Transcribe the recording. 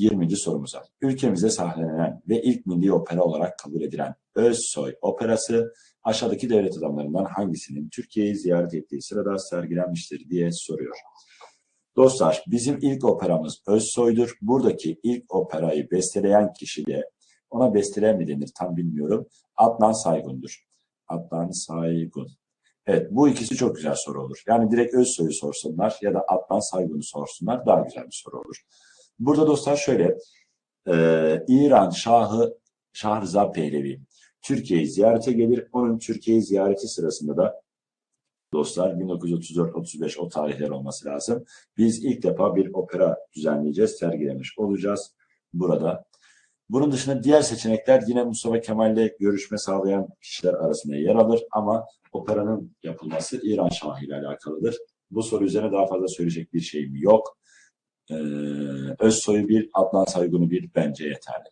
20. sorumuza. Ülkemizde sahnelenen ve ilk milli opera olarak kabul edilen Özsoy Operası aşağıdaki devlet adamlarından hangisinin Türkiye'yi ziyaret ettiği sırada sergilenmiştir diye soruyor. Dostlar bizim ilk operamız Özsoy'dur. Buradaki ilk operayı besteleyen kişi de ona besteleyen mi denir tam bilmiyorum. Adnan Saygun'dur. Adnan Saygun. Evet bu ikisi çok güzel soru olur. Yani direkt Özsoy'u sorsunlar ya da Adnan Saygun'u sorsunlar daha güzel bir soru olur. Burada dostlar şöyle e, İran Şahı Şahrızad Pehlevi Türkiye'yi ziyarete gelir. Onun Türkiye'yi ziyareti sırasında da dostlar 1934-35 o tarihler olması lazım. Biz ilk defa bir opera düzenleyeceğiz, sergilemiş olacağız burada. Bunun dışında diğer seçenekler yine Mustafa Kemal'le görüşme sağlayan kişiler arasında yer alır ama operanın yapılması İran Şahı ile alakalıdır. Bu soru üzerine daha fazla söyleyecek bir şeyim yok. Ee, Özsoy'u bir, Adnan Saygun'u bir bence yeterli.